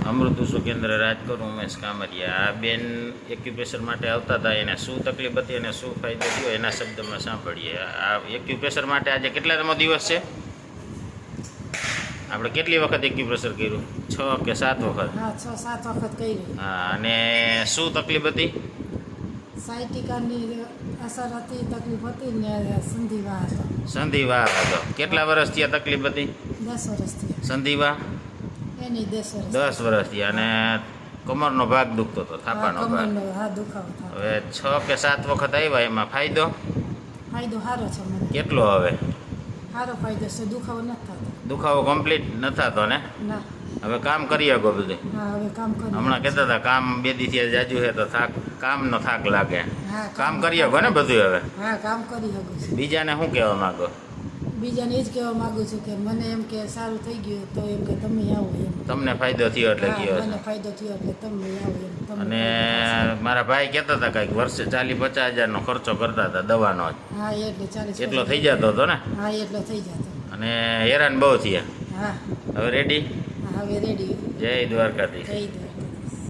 અમૃત કેન્દ્ર રાજકોટ ઉમેશ કામરિયા. આ બેન એક્યુપ્રેશર માટે આવતા હતા એને શું તકલીફ હતી અને શું ફાયદો થયો એના શબ્દમાં સાંભળીએ. આ એક્યુપ્રેશર માટે આજે કેટલામો દિવસ છે? આપણે કેટલી વખત એક્યુપ્રેશર કર્યું? છ કે સાત વખત? હા છ સાત વખત કર્યું હા અને શું તકલીફ હતી? સાયટિકાની અસર હતી તકલીફ હતી ને સંધિવા હતો. સંધિવા હતો. કેટલા વર્ષથી આ તકલીફ હતી? દસ વર્ષથી સંધિવા દસ વર્ષ વર્ષથી અને કમરનો ભાગ દુખતો હતો થાપાનો ભાગ. હવે છ કે સાત વખત આવ્યા એમાં ફાયદો? ફાયદો સારો છે મને. કેટલો હવે? સારો ફાયદો છે દુખાવો નથી થતો. દુખાવો કમ્પ્લીટ ન થતો ને? ના. હવે કામ કરી શકો બધું? હવે કામ કરી હમણાં કહેતા હતા કામ બે દીથી જાજુ છે તો થાક કામનો થાક લાગે. કામ કરી શકો ને બધું હવે? હા કામ કરી શકું બીજાને શું કહેવા માંગો? બીજાને એ જ કહેવા માંગુ છું કે મને એમ કે સારું થઈ ગયું તો એમ કે તમે આવો એમ. તમને ફાયદો થયો એટલે ગયો મને ફાયદો થયો એટલે તમે આવો એમ. અને મારા ભાઈ કહેતા હતા કંઈક વર્ષે ચાલી પચાસ હજારનો ખર્ચો કરતા હતા દવાનો જ. હા એટલે ચાલીસ એટલો થઈ જતો હતો ને? હા એટલો થઈ જતો. અને હેરાન બહુ થયા. હા. હવે રેડી હા, હવે રેડી જય દ્વારકાધીશ. જય